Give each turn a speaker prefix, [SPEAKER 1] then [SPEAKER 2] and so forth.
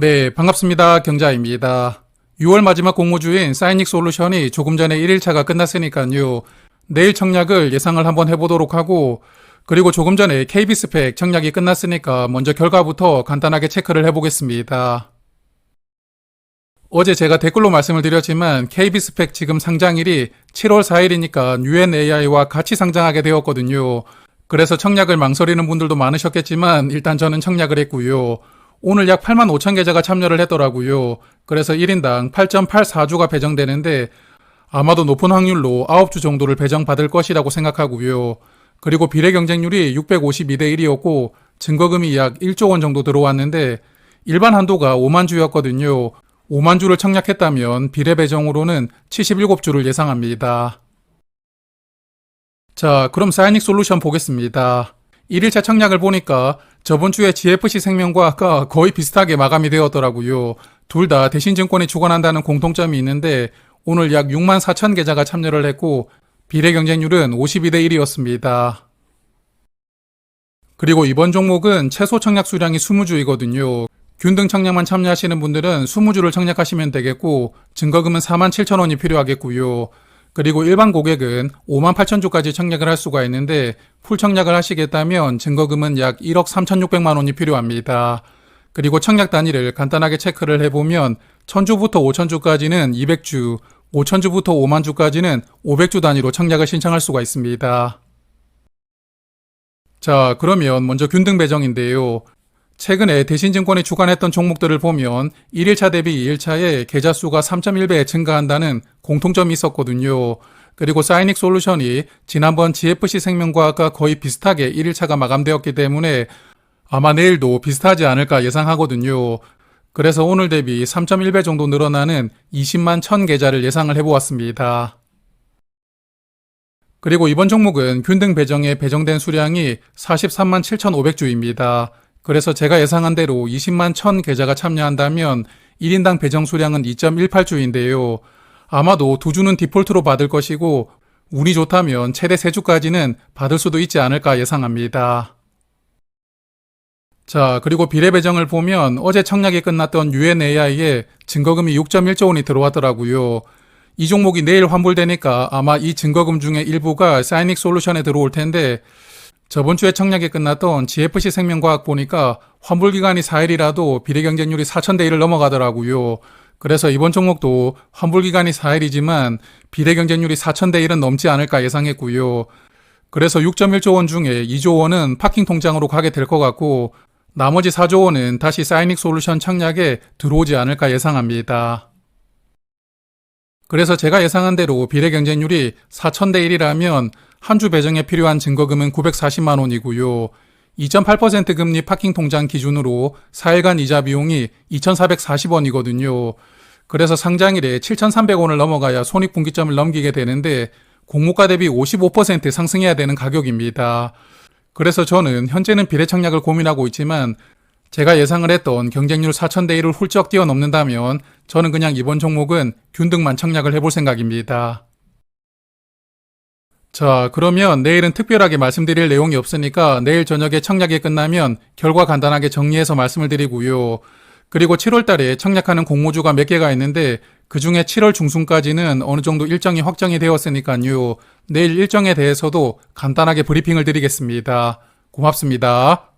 [SPEAKER 1] 네, 반갑습니다. 경자입니다. 6월 마지막 공모주인 사이닉 솔루션이 조금 전에 1일차가 끝났으니까요. 내일 청약을 예상을 한번 해보도록 하고, 그리고 조금 전에 KB 스펙 청약이 끝났으니까 먼저 결과부터 간단하게 체크를 해보겠습니다. 어제 제가 댓글로 말씀을 드렸지만 KB 스펙 지금 상장일이 7월 4일이니까 UNAI와 같이 상장하게 되었거든요. 그래서 청약을 망설이는 분들도 많으셨겠지만 일단 저는 청약을 했고요. 오늘 약 8만 5천 계좌가 참여를 했더라고요. 그래서 1인당 8.84주가 배정되는데 아마도 높은 확률로 9주 정도를 배정받을 것이라고 생각하고요. 그리고 비례 경쟁률이 652대 1이었고 증거금이 약 1조 원 정도 들어왔는데 일반 한도가 5만 주였거든요. 5만 주를 청약했다면 비례 배정으로는 77주를 예상합니다. 자, 그럼 사이닉 솔루션 보겠습니다. 1일차 청약을 보니까 저번 주에 GFC 생명과 거의 비슷하게 마감이 되었더라고요. 둘 다 대신증권이 주관한다는 공통점이 있는데 오늘 약 6만 4천 계좌가 참여를 했고 비례 경쟁률은 52대 1이었습니다. 그리고 이번 종목은 최소 청약 수량이 20주이거든요. 균등 청약만 참여하시는 분들은 20주를 청약하시면 되겠고 증거금은 4만 7천 원이 필요하겠고요. 그리고 일반 고객은 5만 8천 주까지 청약을 할 수가 있는데 풀 청약을 하시겠다면 증거금은 약 1억 3,600만 원이 필요합니다. 그리고 청약 단위를 간단하게 체크를 해보면 1000주부터 5000주까지는 200주, 5000주부터 5만 주까지는 500주 단위로 청약을 신청할 수가 있습니다. 자, 그러면 먼저 균등 배정인데요. 최근에 대신증권이 주관했던 종목들을 보면 1일차 대비 2일차에 계좌 수가 3.1배 증가한다는 공통점이 있었거든요. 그리고 사이닉 솔루션이 지난번 GFC 생명과학과 거의 비슷하게 1일차가 마감되었기 때문에 아마 내일도 비슷하지 않을까 예상하거든요. 그래서 오늘 대비 3.1배 정도 늘어나는 20만 1000 계좌를 예상을 해보았습니다. 그리고 이번 종목은 균등 배정에 배정된 수량이 43만 7,500주입니다. 그래서 제가 예상한 대로 20만 1000 계좌가 참여한다면 1인당 배정 수량은 2.18주인데요. 아마도 두 주는 디폴트로 받을 것이고 운이 좋다면 최대 3주까지는 받을 수도 있지 않을까 예상합니다. 자, 그리고 비례 배정을 보면 어제 청약이 끝났던 UNAI에 증거금이 6.1조 원이 들어왔더라고요. 이 종목이 내일 환불되니까 아마 이 증거금 중에 일부가 사이닉 솔루션에 들어올 텐데 저번 주에 청약이 끝났던 GFC 생명과학 보니까 환불 기간이 4일이라도 비례 경쟁률이 4천대 1을 넘어가더라고요. 그래서 이번 종목도 환불 기간이 4일이지만 비례 경쟁률이 4천대 1은 넘지 않을까 예상했고요. 그래서 6.1조 원 중에 2조 원은 파킹 통장으로 가게 될 것 같고 나머지 4조 원은 다시 사이닉 솔루션 청약에 들어오지 않을까 예상합니다. 그래서 제가 예상한 대로 비례 경쟁률이 4천대 1이라면 한 주 배정에 필요한 증거금은 940만 원이고요. 2.8% 금리 파킹 통장 기준으로 4일간 이자 비용이 2,440원이거든요. 그래서 상장일에 7,300원을 넘어가야 손익분기점을 넘기게 되는데 공모가 대비 55% 상승해야 되는 가격입니다. 그래서 저는 현재는 비례 청약을 고민하고 있지만 제가 예상을 했던 경쟁률 4천대 1을 훌쩍 뛰어넘는다면 저는 그냥 이번 종목은 균등만 청약을 해볼 생각입니다. 자, 그러면 내일은 특별하게 말씀드릴 내용이 없으니까 내일 저녁에 청약이 끝나면 결과 간단하게 정리해서 말씀을 드리고요. 그리고 7월 달에 청약하는 공모주가 몇 개가 있는데 그 중에 7월 중순까지는 어느 정도 일정이 확정이 되었으니까요. 내일 일정에 대해서도 간단하게 브리핑을 드리겠습니다. 고맙습니다.